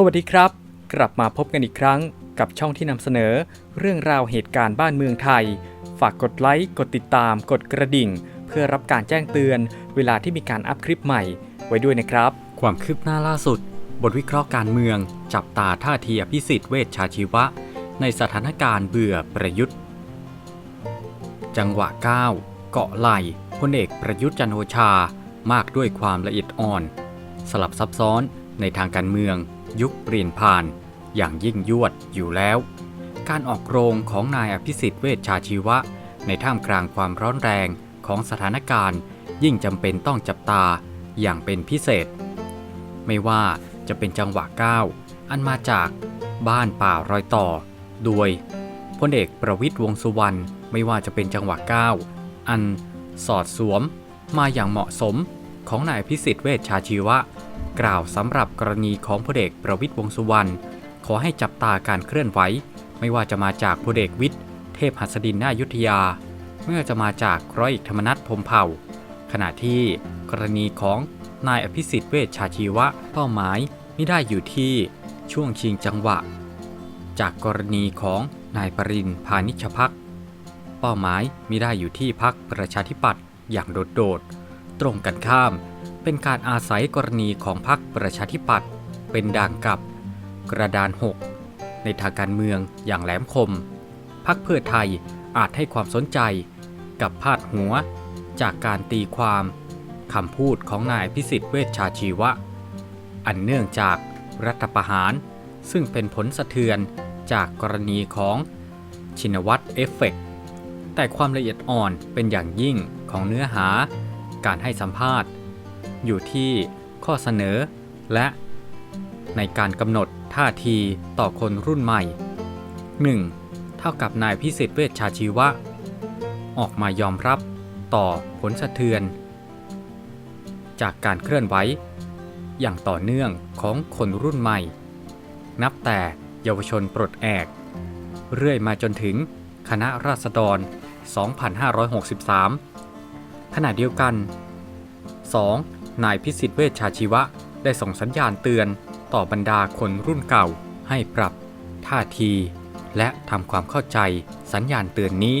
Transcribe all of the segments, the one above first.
สวัสดีครับ กลับมาพบกันอีกครั้งกับช่องที่นำเสนอ เรื่องราวเหตุการณ์บ้านเมืองไทย ฝากกดไลค์กดติดตาม กดกระดิ่ง เพื่อรับการแจ้งเตือน เวลาที่มีการอัพคลิปใหม่ ไว้ด้วยนะครับ ความคืบหน้าล่าสุด บทวิเคราะห์การเมือง จับตาท่าทีอภิสิทธิ์เวชชาชีวะ ในสถานการณ์เบื่อประยุทธ์ จังหวะ 9 เกาะไหลพลเอกประยุทธ์จันโอชา มากด้วยความละเอียดอ่อน สลับซับซ้อนในทางการเมือง ยุคเปลี่ยนผ่าน อย่างยิ่งยวดอยู่แล้ว การออกโรงของนายอภิสิทธิ์เวชชาชีวะ ในท่ามกลางความร้อนแรงของสถานการณ์ ยิ่งจำเป็นต้องจับตาอย่างเป็นพิเศษ ไม่ว่าจะเป็นจังหวะก้าวอันมาจากบ้านป่ารอยต่อ โดยพลเอกประวิตยวงสุวรรณไม่ว่าจะเป็นจังหวะก้าวอันสอดสวม มาอย่างเหมาะสมของนายพิสิทธิ์เวชชาชีวะ กล่าวสำหรับกรณีของพลเอกประวิตยวงสุวรรณขอให้จับตาการเคลื่อนไหว ไม่ว่าจะมาจากพลเอกวิทย์เทพหัสดินนายุทธยาไม่ว่าจะมาจากร้อยเอกธรรมนัฐพรมเผ่า ขณะที่กรณีของนายอภิสิทธิ์เวชชาชีวะเป้าหมายไม่ได้อยู่ที่ช่วงชิงจังหวะ จากกรณีของนายปรินพานิชพักเป้าหมายมิได้อยู่ที่พักประชาธิปัตย์อย่างโดดๆตรงกันข้าม เป็นการอาศัยกรณีของพักประชาธิปัตย์เป็นด่างกับ กระดานหกในทางการเมืองอย่างแหลมคมพักเพื่อไทยอาจให้ความสนใจกับพาดหัว จากการตีความคำพูดของนายพิสิทธิ์เวชชาชีวะ อันเนื่องจากรัฐประหาร ซึ่งเป็นผลสะเทือนจากกรณีของชินวัตรเอฟเฟกแต่ความละเอียดอ่อนเป็นอย่างยิ่งของเนื้อหา การให้สัมภาษณ์ อยู่ที่ข้อเสนอ และในการกำหนดท่าทีต่อคนรุ่นใหม่ 1. เท่ากับนายพิสิทธิ์เวชชาชีวะ ออกมายอมรับต่อผลสะเทือน จากการเคลื่อนไหวอย่างต่อเนื่องของคนรุ่นใหม่ นับแต่เยาวชนปลดแอก เรื่อยมาจนถึงคณะราษฎร 2563 ขณะเดียวกัน 2. นายพิสิทธิ์เวชชาชีวะ ได้ส่งสัญญาณเตือนต่อบรรดาคนรุ่นเก่าให้ปรับ ท่าที และทำความเข้าใจสัญญาณเตือนนี้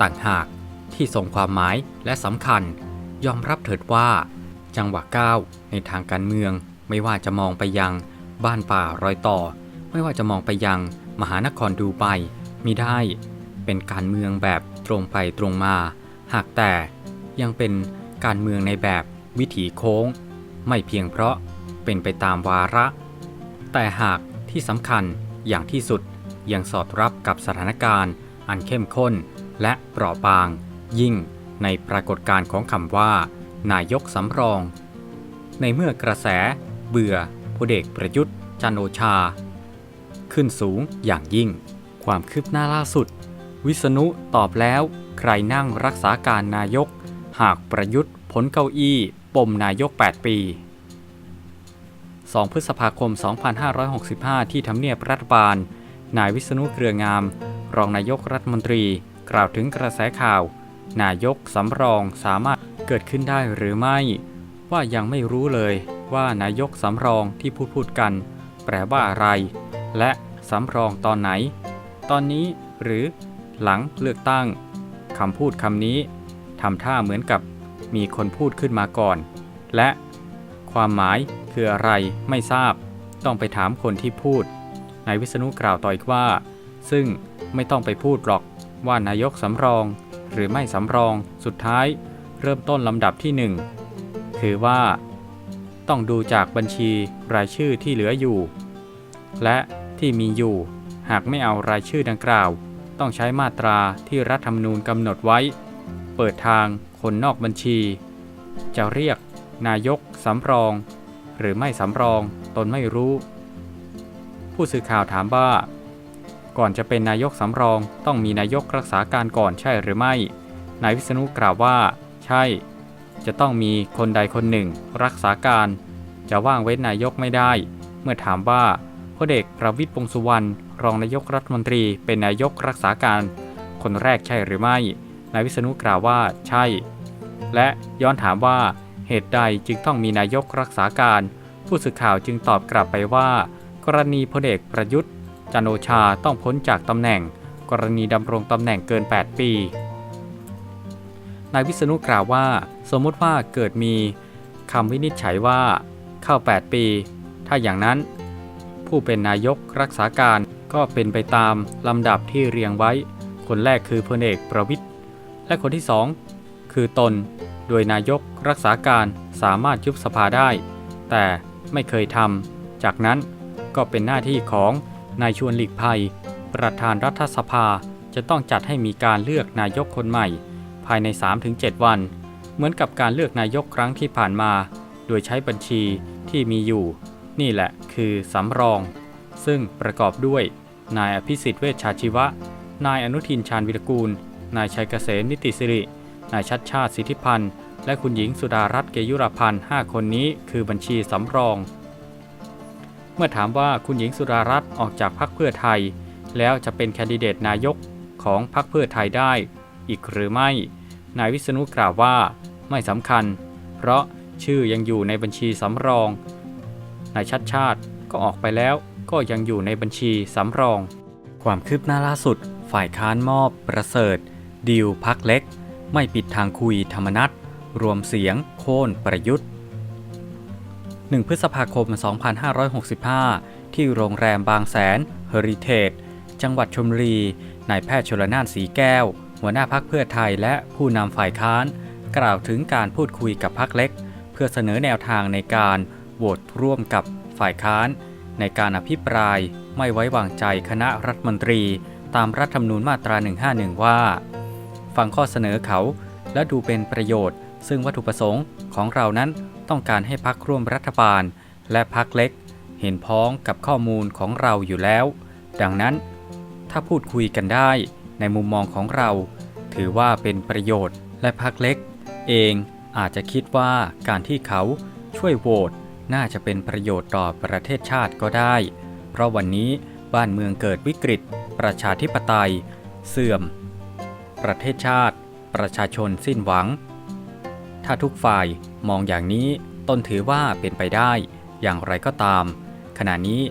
ต่างหากที่ส่งความหมายและสำคัญ ยอมรับเถิดว่า จังหวะก้าวในทางการเมืองไม่ว่าจะมองไปยังบ้านป่ารอยต่อ ไม่ว่าจะมองไปยังมหานครดูไบมิได้ เป็นการเมืองแบบตรงไปตรงมา หากแต่ยังเป็นการเมืองในแบบ วิถีโค้ง ไม่เพียงเพราะเป็นไปตามวาระ แต่หากที่สำคัญอย่างที่สุดยังสอดรับกับสถานการณ์อันเข้มข้นและเปราะบาง ยิ่งในปรากฏการณ์ของคำว่า นายกสำรอง ในเมื่อกระแสเบื่อพลเอกประยุทธ์จันโอชา ขึ้นสูงอย่างยิ่ง ความคืบหน้าล่าสุด วิษณุตอบแล้ว ใครนั่งรักษาการนายก หากประยุทธ์พ้นเก้าอี้ ปมนายก 8 ปี 2 พฤษภาคม 2565 ที่ทำเนียบรัฐบาล นายวิษณุเครืองาม รองนายกรัฐมนตรี กล่าวถึงกระแสข่าว นายกสำรองสามารถเกิดขึ้นได้หรือไม่ ว่ายังไม่รู้เลยว่านายกสำรองที่พูดพูดกัน แปลว่าอะไร และสำรองตอนไหน ตอนนี้หรือหลังเลือกตั้งคำพูดคำนี้ทำท่าเหมือนกับ มีคนพูดขึ้นมาก่อน และความหมายคืออะไรไม่ทราบ ต้องไปถามคนที่พูด นายวิษณุกล่าวต่ออีกว่า ซึ่งไม่ต้องไปพูดหรอกว่านายกสำรอง หรือไม่สำรองสุดท้าย เริ่มต้นลำดับที่หนึ่งคือว่า ต้องดูจากบัญชีรายชื่อที่เหลืออยู่ และที่มีอยู่ หากไม่เอารายชื่อดังกล่าว ต้องใช้มาตราที่รัฐธรรมนูญกำหนดไว้ เปิดทาง คนนอกบัญชี จะเรียก นายกสำรอง หรือไม่สำรองตนไม่รู้ ผู้สื่อข่าวถามว่า ก่อนจะเป็นนายกสำรองต้องมีนายกรักษาการก่อนใช่หรือไม่ นายวิษณุกล่าวว่า ใช่ จะต้องมีคนใดคนหนึ่ง รักษาการ จะว่างเว้นนายกไม่ได้ เมื่อถามว่าพลเอกประวิตรวงษ์สุวรรณรองนายกรัฐมนตรีเป็นนายกรักษาการ คนแรกใช่หรือไม่ นายวิษณุกล่าวว่าใช่ และย้อนถามว่าเหตุใดจึงต้องมีนายกรักษาการ ผู้สื่อข่าวจึงตอบกลับไปว่า กรณีพลเอกประยุทธ์จันโอชาต้องพ้นจากตำแหน่ง กรณีดำรงตำแหน่งเกิน 8 ปี นายวิษณุกล่าวว่า สมมุติว่าเกิดมีคำวินิจฉัยว่าเข้า 8 ปี ถ้าอย่างนั้น ผู้เป็นนายกรักษาการก็เป็นไปตามลำดับที่เรียงไว้ คนแรกคือพลเอกประวิทย์ และคนที่สองคือตน โดยนายกรักษาการสามารถยุบสภาได้ แต่ไม่เคยทำ จากนั้นก็เป็นหน้าที่ของนายชวนหลีกภัย ประธานรัฐสภาจะต้องจัดให้มีการเลือกนายกคนใหม่ ภายใน 3-7 วัน เหมือนกับการเลือกนายกครั้งที่ผ่านมา โดยใช้บัญชีที่มีอยู่ นี่แหละคือสำรอง ซึ่งประกอบด้วย นายอภิสิทธิ์เวชชาชีวะ นายอนุทินชาญวิรกูล นายชัยเกษมนิติสิริ นายชัดชาติสิทธิพันธ์ และคุณหญิงสุดารัตน์เกยุรพันธ์ 5 คนนี้คือบัญชีสำรอง เมื่อถามว่าคุณหญิงสุดารัตน์ออกจากพรรคเพื่อไทย แล้วจะเป็นแคนดิเดตนายกของพรรคเพื่อไทยได้ อีกหรือไม่ นายวิษณุกล่าวว่าไม่สำคัญ เพราะชื่อยังอยู่ในบัญชีสำรอง นายชัดชาติก็ออกไปแล้วก็ยังอยู่ในบัญชีสำรอง ความคืบหน้าล่าสุด ฝ่ายค้านมอบประเสริฐ ดีลพักเล็ก ไม่ปิดทางคุยธรรมนัตรวมเสียงโค่นประยุทธ์ 1 พฤษภาคม 2565 ที่โรงแรมบางแสนเฮอริเทจจังหวัดชลบุรีนายแพทย์ชลนานสีแก้ว หัวหน้าพักเพื่อไทยและผู้นำฝ่ายค้าน กล่าวถึงการพูดคุยกับพักเล็ก เพื่อเสนอแนวทางในการโหวตร่วมกับฝ่ายค้าน ในการอภิปรายไม่ไว้วางใจคณะรัฐมนตรี ตามรัฐธรรมนูญมาตรา 151 ว่า ฟังข้อเสนอเขา และดูเป็นประโยชน์ ซึ่งวัตถุประสงค์ของเรานั้นต้องการให้พักร่วมรัฐบาล และพักเล็ก เห็นพ้องกับข้อมูลของเราอยู่แล้ว ดังนั้น ถ้าพูดคุยกันได้ในมุมมองของเรา ถือว่าเป็นประโยชน์และพักเล็ก เองอาจจะคิดว่าการที่เขาช่วยโหวตน่าจะเป็นประโยชน์ต่อประเทศชาติก็ได้ เพราะวันนี้บ้านเมืองเกิดวิกฤต ประชาธิปไตย เสื่อม ประเทศชาติ ประชาชนสิ้นหวัง ถ้าทุกฝ่ายมองอย่างนี้ตนถือว่าเป็นไปได้ อย่างไรก็ตาม ขณะนี้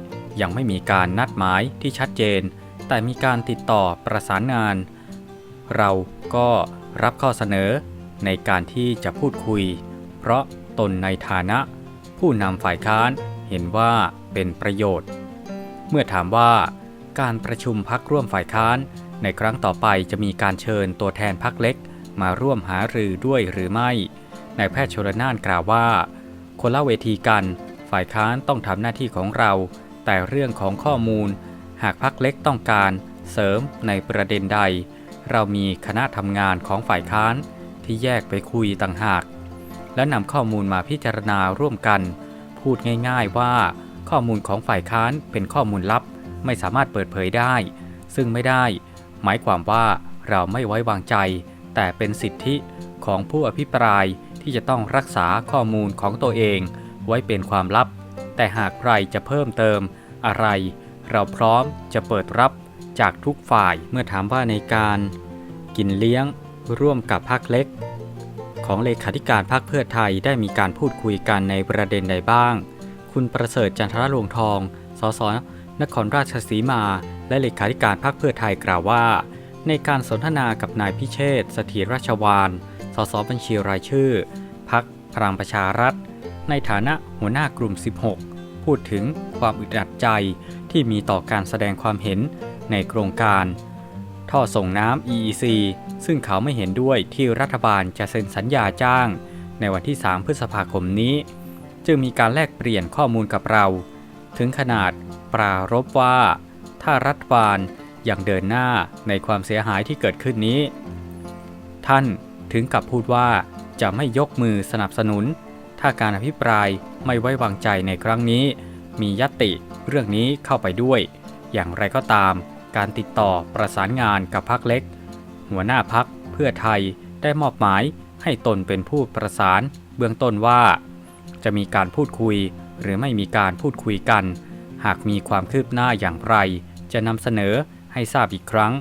ยังไม่มีการนัดหมายที่ชัดเจน แต่มีการติดต่อประสานงาน เราก็รับข้อเสนอในการที่จะพูดคุย เพราะตนในฐานะ ผู้นำฝ่ายค้านเห็นว่าเป็นประโยชน์ เมื่อถามว่าการประชุมพักร่วมฝ่ายค้าน ในครั้งต่อไปจะมีการเชิญตัวแทนพักเล็ก มาร่วมหารือด้วยหรือไม่ นายแพทย์ชลนานกล่าวว่า คนละเวทีกัน ฝ่ายค้านต้องทำหน้าที่ของเรา แต่เรื่องของข้อมูล หากพักเล็กต้องการเสริมในประเด็นใด เรามีคณะทำงานของฝ่ายค้านที่แยกไปคุยต่างหาก และนำข้อมูลมาพิจารณาร่วมกัน พูดง่าย ๆว่า ข้อมูลของฝ่ายค้านเป็นข้อมูลลับ ไม่สามารถเปิดเผยได้ ซึ่งไม่ได้ หมายความว่าเราไม่ไว้วางใจ แต่เป็นสิทธิของผู้อภิปรายที่จะต้องรักษาข้อมูลของตัวเอง ไว้เป็นความลับ แต่หากใครจะเพิ่มเติม อะไร เราพร้อมจะเปิดรับจากทุกฝ่ายเมื่อถามว่าในการ กินเลี้ยงร่วมกับพรรคเล็ก ของเลขาธิการพรรคเพื่อไทยได้มีการพูดคุยกันในประเด็นใดบ้าง คุณประเสริฐจันทรลวงทอง สสนครราชสีมา และเลขาธิการพรรคเพื่อไทยกล่าวว่า ในการสนทนากับนายพิเชษสถีรราชวานสสบัญชีรายชื่อพักพลังประชารัฐ ในฐานะหัวหน้ากลุ่ม 16 พูดถึงความอึดอัดใจที่มีต่อการแสดงความเห็นในโครงการ ท่อส่งน้ำ EEC ซึ่งเขาไม่เห็นด้วยที่รัฐบาลจะเซ็นสัญญาจ้าง ในวันที่ 3 พฤษภาคมนี้ จึงมีการแลกเปลี่ยนข้อมูลกับเรา ถึงขนาดปรารบว่า ถ้ารัฐบาลยังเดินหน้าในความเสียหายที่เกิดขึ้นนี้ ท่านถึงกับพูดว่าจะไม่ยกมือสนับสนุน ถ้าการอภิปรายไม่ไว้วางใจในครั้งนี้ มียติเรื่องนี้เข้าไปด้วย อย่างไรก็ตาม การติดต่อประสานงานกับพักเล็ก หัวหน้าพักเพื่อไทยได้มอบหมายให้ตนเป็นผู้ประสานเบื้องต้นว่า จะมีการพูดคุยหรือไม่มีการพูดคุยกัน หากมีความคืบหน้าอย่างไร จะนำเสนอให้ทราบอีกครั้ง